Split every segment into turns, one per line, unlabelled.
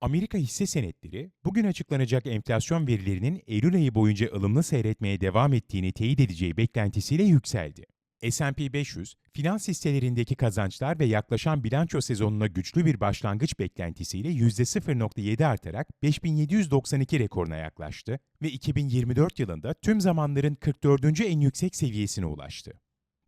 Amerika hisse senetleri, bugün açıklanacak enflasyon verilerinin Eylül ayı boyunca ılımlı seyretmeye devam ettiğini teyit edeceği beklentisiyle yükseldi. S&P 500, finans hisselerindeki kazançlar ve yaklaşan bilanço sezonuna güçlü bir başlangıç beklentisiyle %0.7 artarak 5792 rekoruna yaklaştı ve 2024 yılında tüm zamanların 44. en yüksek seviyesine ulaştı.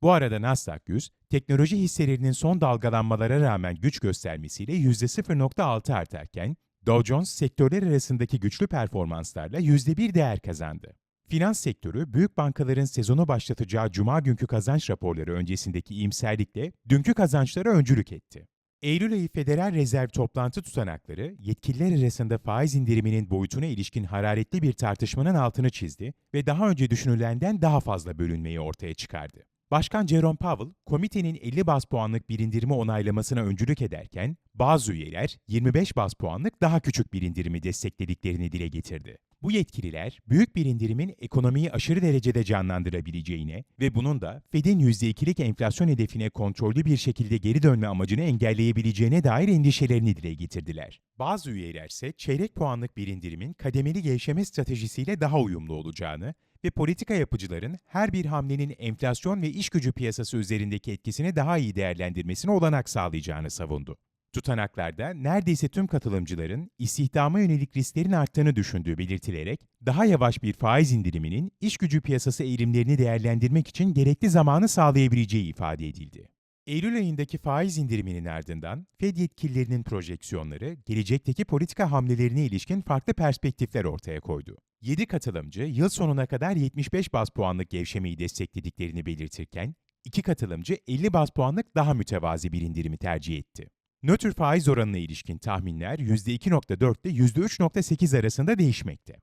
Bu arada Nasdaq 100, teknoloji hisselerinin son dalgalanmalara rağmen güç göstermesiyle %0.6 artarken, Dow Jones sektörler arasındaki güçlü performanslarla %1 değer kazandı. Finans sektörü, büyük bankaların sezonu başlatacağı cuma günkü kazanç raporları öncesindeki iyimserlikle dünkü kazançlara öncülük etti. Eylül ayı Federal Rezerv toplantı tutanakları, yetkililer arasında faiz indiriminin boyutuna ilişkin hararetli bir tartışmanın altını çizdi ve daha önce düşünülenden daha fazla bölünmeyi ortaya çıkardı. Başkan Jerome Powell, komitenin 50 bas puanlık bir indirimi onaylamasına öncülük ederken, bazı üyeler 25 bas puanlık daha küçük bir indirimi desteklediklerini dile getirdi. Bu yetkililer, büyük bir indirimin ekonomiyi aşırı derecede canlandırabileceğine ve bunun da Fed'in %2'lik enflasyon hedefine kontrollü bir şekilde geri dönme amacını engelleyebileceğine dair endişelerini dile getirdiler. Bazı üyeler ise çeyrek puanlık bir indirimin kademeli gevşeme stratejisiyle daha uyumlu olacağını ve politika yapıcıların her bir hamlenin enflasyon ve iş gücü piyasası üzerindeki etkisini daha iyi değerlendirmesine olanak sağlayacağını savundu. Tutanaklarda neredeyse tüm katılımcıların istihdama yönelik risklerin arttığını düşündüğü belirtilerek daha yavaş bir faiz indiriminin iş gücü piyasası eğilimlerini değerlendirmek için gerekli zamanı sağlayabileceği ifade edildi. Eylül ayındaki faiz indiriminin ardından Fed yetkililerinin projeksiyonları gelecekteki politika hamlelerine ilişkin farklı perspektifler ortaya koydu. 7 katılımcı yıl sonuna kadar 75 baz puanlık gevşemeyi desteklediklerini belirtirken, 2 katılımcı 50 baz puanlık daha mütevazi bir indirimi tercih etti. Nötr faiz oranına ilişkin tahminler %2.4 ile %3.8 arasında değişmekte.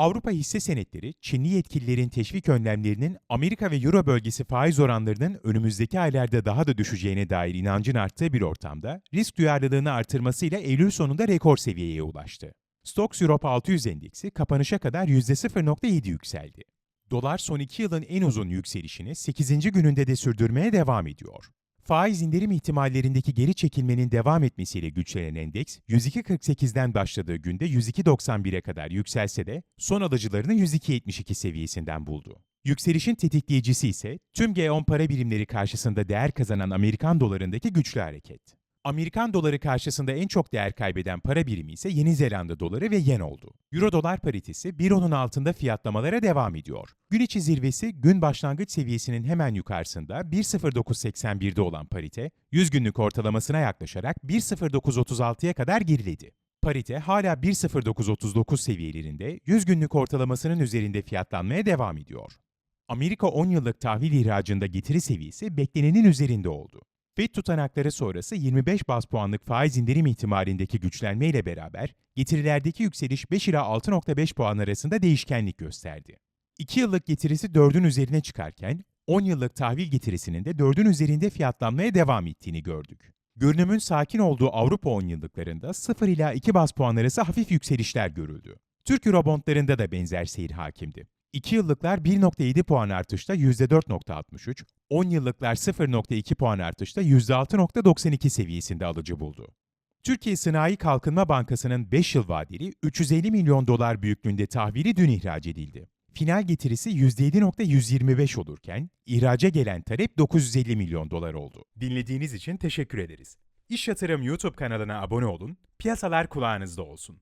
Avrupa hisse senetleri, Çinli yetkililerin teşvik önlemlerinin Amerika ve Euro bölgesi faiz oranlarının önümüzdeki aylarda daha da düşeceğine dair inancın arttığı bir ortamda, risk duyarlılığını artırmasıyla Eylül sonunda rekor seviyeye ulaştı. Stoxx Europe 600 endeksi kapanışa kadar %0.7 yükseldi. Dolar son 2 yılın en uzun yükselişini 8. gününde de sürdürmeye devam ediyor. Faiz indirim ihtimallerindeki geri çekilmenin devam etmesiyle güçlenen endeks, 102.48'den başladığı günde 102.91'e kadar yükselse de son alıcılarını 102.72 seviyesinden buldu. Yükselişin tetikleyicisi ise tüm G10 para birimleri karşısında değer kazanan Amerikan dolarındaki güçlü hareket. Amerikan doları karşısında en çok değer kaybeden para birimi ise Yeni Zelanda doları ve yen oldu. Euro dolar paritesi 1.10'un altında fiyatlamalara devam ediyor. Gün içi zirvesi gün başlangıç seviyesinin hemen yukarısında 1.0981'de olan parite, 100 günlük ortalamasına yaklaşarak 1.0936'ya kadar geriledi. Parite hala 1.0939 seviyelerinde 100 günlük ortalamasının üzerinde fiyatlanmaya devam ediyor. Amerika 10 yıllık tahvil ihracında getiri seviyesi beklenenin üzerinde oldu. FED tutanakları sonrası 25 bas puanlık faiz indirim ihtimalindeki güçlenmeyle beraber getirilerdeki yükseliş 5 ila 6.5 puan arasında değişkenlik gösterdi. 2 yıllık getirisi 4'ün üzerine çıkarken 10 yıllık tahvil getirisinin de 4'ün üzerinde fiyatlanmaya devam ettiğini gördük. Görünümün sakin olduğu Avrupa 10 yıllıklarında 0 ila 2 bas puan arası hafif yükselişler görüldü. Türk Eurobondlarında da benzer seyir hakimdi. 2 yıllıklar 1.7 puan artışta %4.63, 10 yıllıklar 0.2 puan artışta %6.92 seviyesinde alıcı buldu. Türkiye Sanayi Kalkınma Bankası'nın 5 yıl vadeli 350 milyon dolar büyüklüğünde tahvili dün ihraç edildi. Final getirisi %7.125 olurken ihraca gelen talep 950 milyon dolar oldu. Dinlediğiniz için teşekkür ederiz. İş Yatırım YouTube kanalına abone olun, piyasalar kulağınızda olsun.